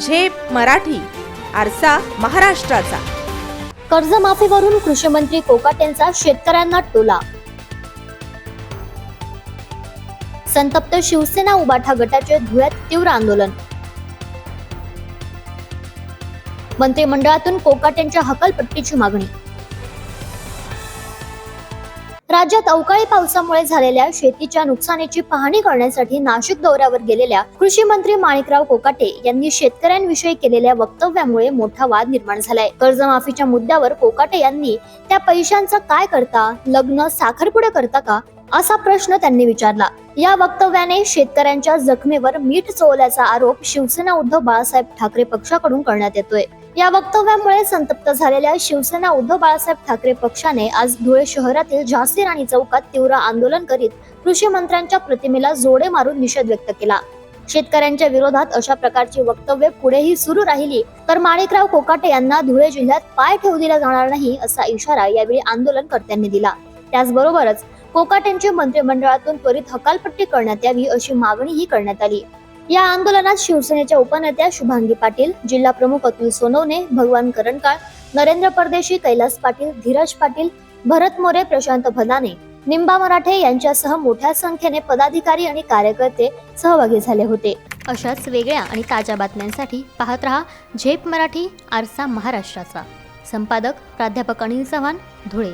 झेप मराठी आरसा महाराष्ट्राचा. कर्जमाफीवरून कृषी मंत्री कोकाटेंचा शेतकऱ्यांना टोला. संतप्त शिवसेना उबाठा गटाचे धुळ्यात तीव्र आंदोलन. मंत्रिमंडळातून कोकाटेंच्या हकलपट्टीची मागणी. राज्यात अवकाळी पावसामुळे झालेल्या शेतीच्या नुकसानीची पाहणी करण्यासाठी नाशिक दौऱ्यावर गेलेल्या कृषी मंत्री माणिकराव कोकाटे यांनी शेतकऱ्यांविषयी केलेल्या वक्तव्यामुळे मोठा वाद निर्माण झालाय. कर्जमाफीच्या मुद्द्यावर कोकाटे यांनी त्या पैशांचा काय करता? लग्न साखरपुडे करता का? असा प्रश्न त्यांनी विचारला. या वक्तव्याने शेतकऱ्यांच्या जखमेवर मीठ चोवल्याचा आरोप शिवसेना उद्धव बाळासाहेब ठाकरे पक्षाकडून करण्यात येतोय. या वक्तव्यामुळे संतप्त झालेल्या शिवसेना उद्धव बाळासाहेब ठाकरे पक्षाने आज धुळे शहरातील झासी राणी चौकात तीव्र आंदोलन करीत कृषी मंत्र्यांच्या प्रतिमेला जोडे मारून निषेध व्यक्त केला. शेतकऱ्यांच्या विरोधात अशा प्रकारची वक्तव्य पुढेही सुरू राहिली तर माणिकराव कोकाटे यांना धुळे जिल्ह्यात पाय ठेवू दिला जाणार नाही असा इशारा यावेळी आंदोलनकर्त्यांनी दिला. त्याचबरोबरच कोकाटेंची मंत्रिमंडळातून त्वरित हकालपट्टी करण्यात यावी अशी मागणीही करण्यात आली. या आंदोलनात शिवसेनेच्या उपनेत्या शुभांगी पाटील जिल्हा प्रमुख अतुल सोनवणे भगवान करणकाळ नरेंद्र परदेशी कैलास पाटील धीरज पाटील भरत मोरे प्रशांत भदाने निंबा मराठे यांच्यासह मोठ्या संख्येने पदाधिकारी आणि कार्यकर्ते सहभागी झाले होते. अशाच वेगळ्या आणि ताज्या बातम्यांसाठी पाहत रहा झेप मराठी आरसा महाराष्ट्राचा. संपादक प्राध्यापक अनिल चव्हाण धुळे.